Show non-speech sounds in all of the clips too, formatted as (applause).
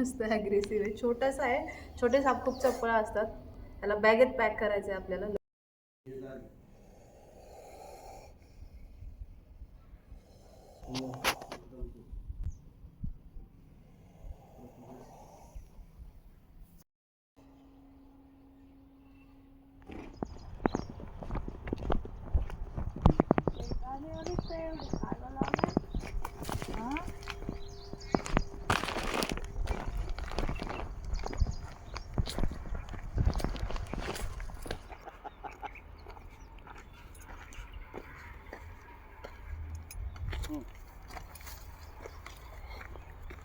जास्त ॲग्रेसिव्ह आहे. छोटासा आहे. छोटे साप खूप चपळा असतात. त्याला बॅगेत पॅक करायचं आहे आपल्याला. हो.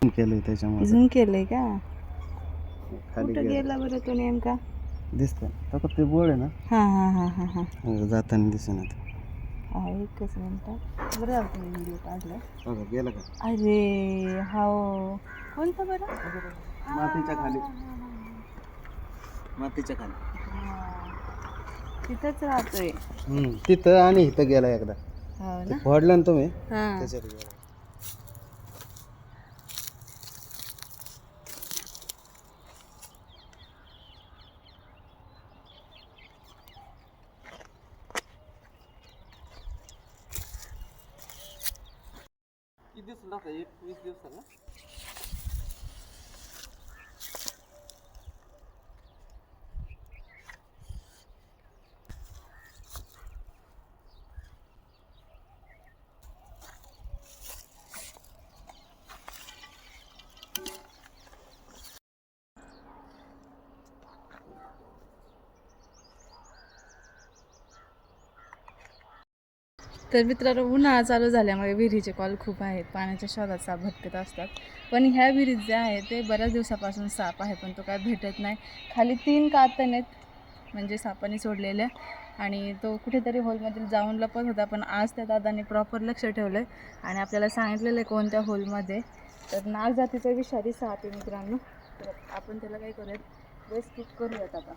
केलंय त्याच्यामुळे झूम केलंय का? खाली कुठं गेला. बरं तो नेमका? दिसतं फक्त ते बोळ आहे ना? हा हा हा हा हा. हो, जाताना दिसेना ते. हा, एकच मिनिट. बरं झालं तुम्ही व्हिडिओ काढला. बघा गेलं का? अरे हो कोणतं बरं? मातीच्या खाली. मातीच्या खाली. हा. तिथंच राहतोय. तिथं आणि इथं गेला एकदा. हो ना? फोडलं ना तुम्ही? हा. त्याच्यात गेला. दिवस लागतात एक वीस दिवसाला. तर मित्रांनो उन्हाळा चालू झाल्यामुळे विहिरीचे कॉल खूप आहेत. पाण्याच्या शोधात साप भटकत असतात. पण ह्या विहिरीत जे आहे ते बऱ्याच दिवसापासून साप आहे पण तो काय भेटत नाही. खाली तीन कातन आहेत म्हणजे सापाने सोडलेल्या. आणि तो कुठेतरी होलमध्ये जाऊन लपत होता पण आज त्या दादाने प्रॉपर लक्ष ठेवलं आहे आणि आपल्याला सांगितलेलं आहे कोणत्या होलमध्ये. तर नाग जातीचा विषारी साप आहे मित्रांनो. तर आपण त्याला काय करूयात? रेस्क्यू करूयात आता.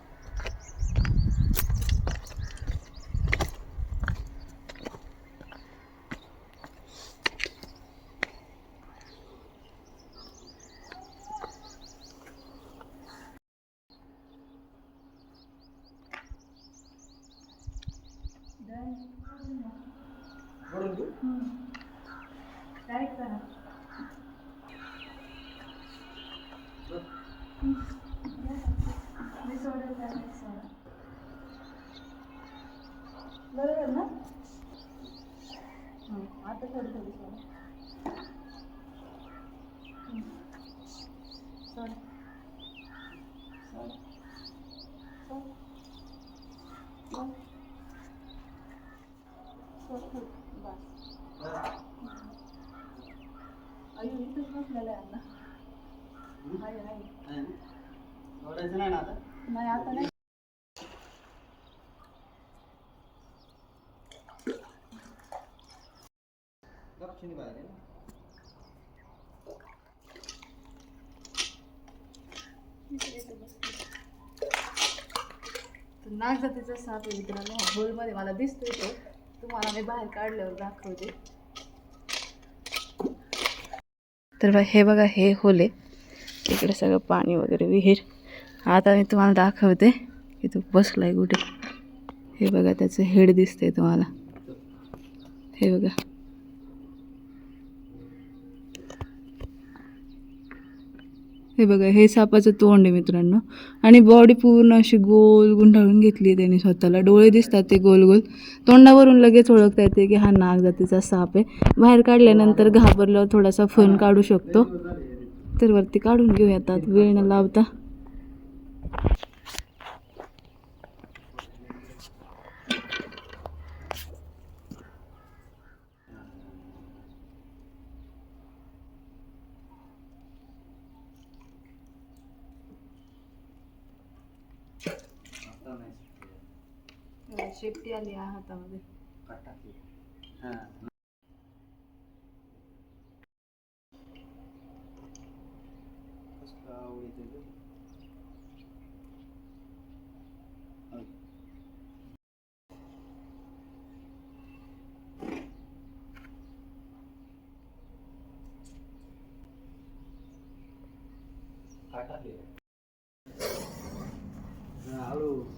काय करा मी सोडेल का नाही सोडा बरोबर ना हं, आता थोडी थोडी सोडा हं. सोड सोड नाही ना आता? नाही आता नाही. गपचिनी बाहेर आहे ना. तर नागजातीचा साप मित्रांनो. होलमध्ये मला दिसतोय तो. तुम्हाला मी बाहेर काढल्यावर दाखवते. तर बा हे बघा हे होले. इकडे सगळं पाणी वगैरे विहीर. आता मी तुम्हाला दाखवते की तो बसलाय कुठे. हे बघा त्याचं हेड दिसतंय तुम्हाला. हे बघा. हे बघा हे सापाचं तोंड आहे मित्रांनो. आणि बॉडी पूर्ण अशी गोल गुंडाळून घेतली आहे त्याने स्वतःला. डोळे दिसतात ते गोल गोल. तोंडावरून लगेच ओळखता येते की हा नाग जातीचा साप आहे. बाहेर काढल्यानंतर घाबरल्यावर थोडासा फन काढू शकतो. तर वरती काढून घेऊ वेळ न लावता आता काय शेपटी आली हातामध्ये. टाकली आवडीचं आहे गं? होय. काय टाकले हा, हळू जास्त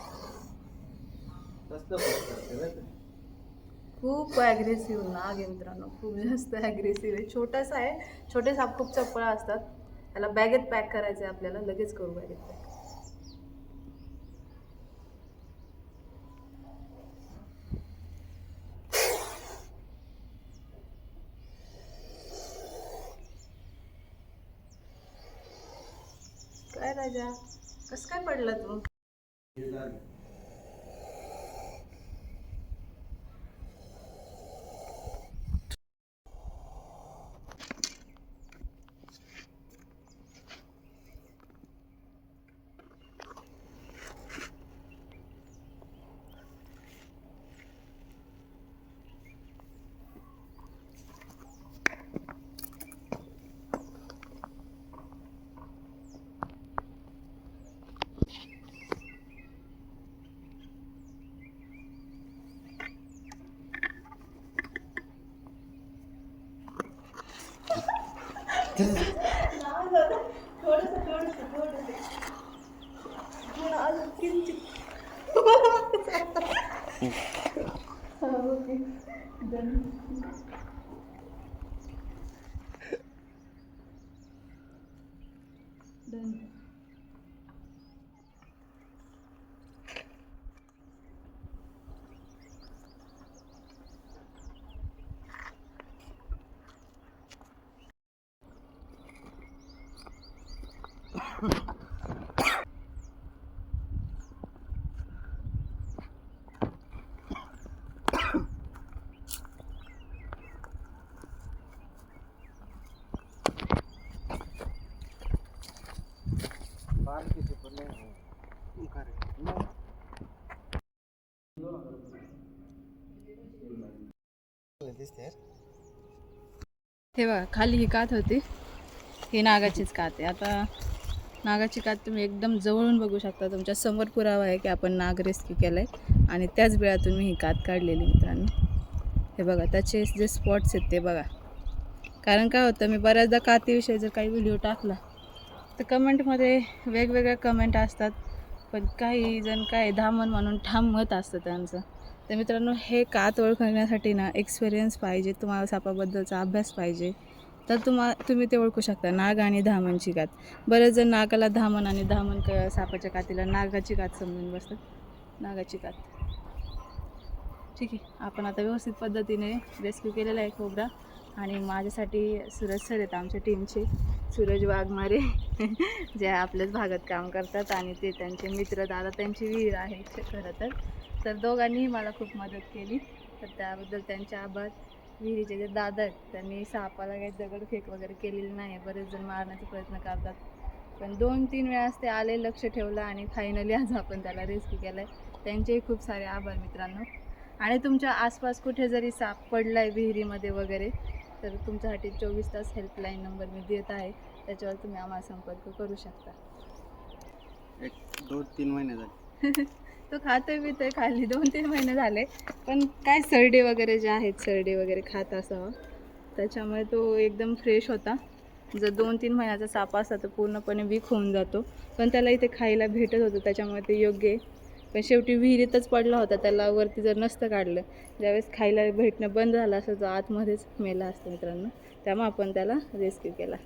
फरक पडते बरं का? खूप ॲग्रेसिव्ह नाग आहे मित्रांनो खूप जास्त ॲग्रेसिव्ह आहे. छोटासा आहे छोटे साप खूप चपळ असतात. त्याला बॅगेत पॅक करायचं आहे आपल्याला लगेच करू बॅगेत पॅक काय राजा? कसं काय पडला तू? (laughs) हे झालं. बारकीचे पण नाही. ओंकार आहे. मग. दिसते हे बघा खाली ही कात होती. ही नागाचीच कात आहे. आता नागाची कात तुम्ही एकदम जवळून बघू शकता. तुमच्यासमोर पुरावा आहे की आपण नाग रेस्क्यू केलं आहे आणि त्याच वेळातून मी ही कात काढलेली मित्रांनो. हे बघा त्याचे जे स्पॉट्स आहेत ते बघा. कारण काय होतं मी बऱ्याचदा कातीविषयी जर काही व्हिडिओ टाकला तर कमेंटमध्ये वेगवेगळ्या कमेंट असतात. पण काही जण काय धामण म्हणून ठाम मत असतं त्यांचं. तर मित्रांनो हे कात ओळखण्यासाठी ना एक्सपिरियन्स पाहिजे तुम्हाला सापाबद्दलचा अभ्यास पाहिजे. तर तुम्हा तुम्ही ते ओळखू शकता नाग आणि धामणची कात. बरेच जण नागाला धामण आणि धामण क सापाच्या कातीला नागाची कात समजून बसतात. नागाची कात. ठीक आहे आपण आता व्यवस्थित पद्धतीने रेस्क्यू केलेला आहे कोबरा. आणि माझ्यासाठी सूरज सर आहेत आमच्या टीमचे सूरज वाघमारे (laughs) जे आपल्याच भागात काम करतात आणि ते त्यांचे मित्र दादा त्यांची विहीर आहे खरं तर. तर दोघांनीही मला खूप मदत केली. तर त्याबद्दल त्यांचे आभार. विहिरीचे जे दादा आहेत त्यांनी सापाला काही दगडफेक वगैरे केलेली नाही बरेच जण मारण्याचा प्रयत्न करतात. पण दोन तीन वेळास ते आले लक्ष ठेवलं आणि फायनली आज आपण त्याला रेस्क्यू केलं आहे त्यांचेही खूप सारे आभार मित्रांनो. आणि तुमच्या आसपास कुठे जरी साप पडला आहे विहिरीमध्ये वगैरे तर तुमच्यासाठी चोवीस तास हेल्पलाईन नंबर मी देत आहे. त्याच्यावर तुम्ही आम्हाला संपर्क करू शकता. एक दोन तीन महिने झाले. (laughs) तो खातोय पितोय खाली दोन तीन महिने झाले. पण काय सरडे वगैरे जे आहेत सरडे वगैरे खात असावा. त्याच्यामुळे तो एकदम फ्रेश होता. जर दोन तीन महिन्याचा साप असता तर पूर्णपणे वीक होऊन जातो. पण त्याला इथे खायला भेटत होतं त्याच्यामुळे ते योग्य आहे. पण शेवटी विहिरीतच पडला होता त्याला वरती जर नसतं काढलं ज्यावेळेस खायला भेटणं बंद झालं असं जो आतमध्येच मेला असतं मित्रांनो त्यामुळे आपण त्याला रेस्क्यू केला.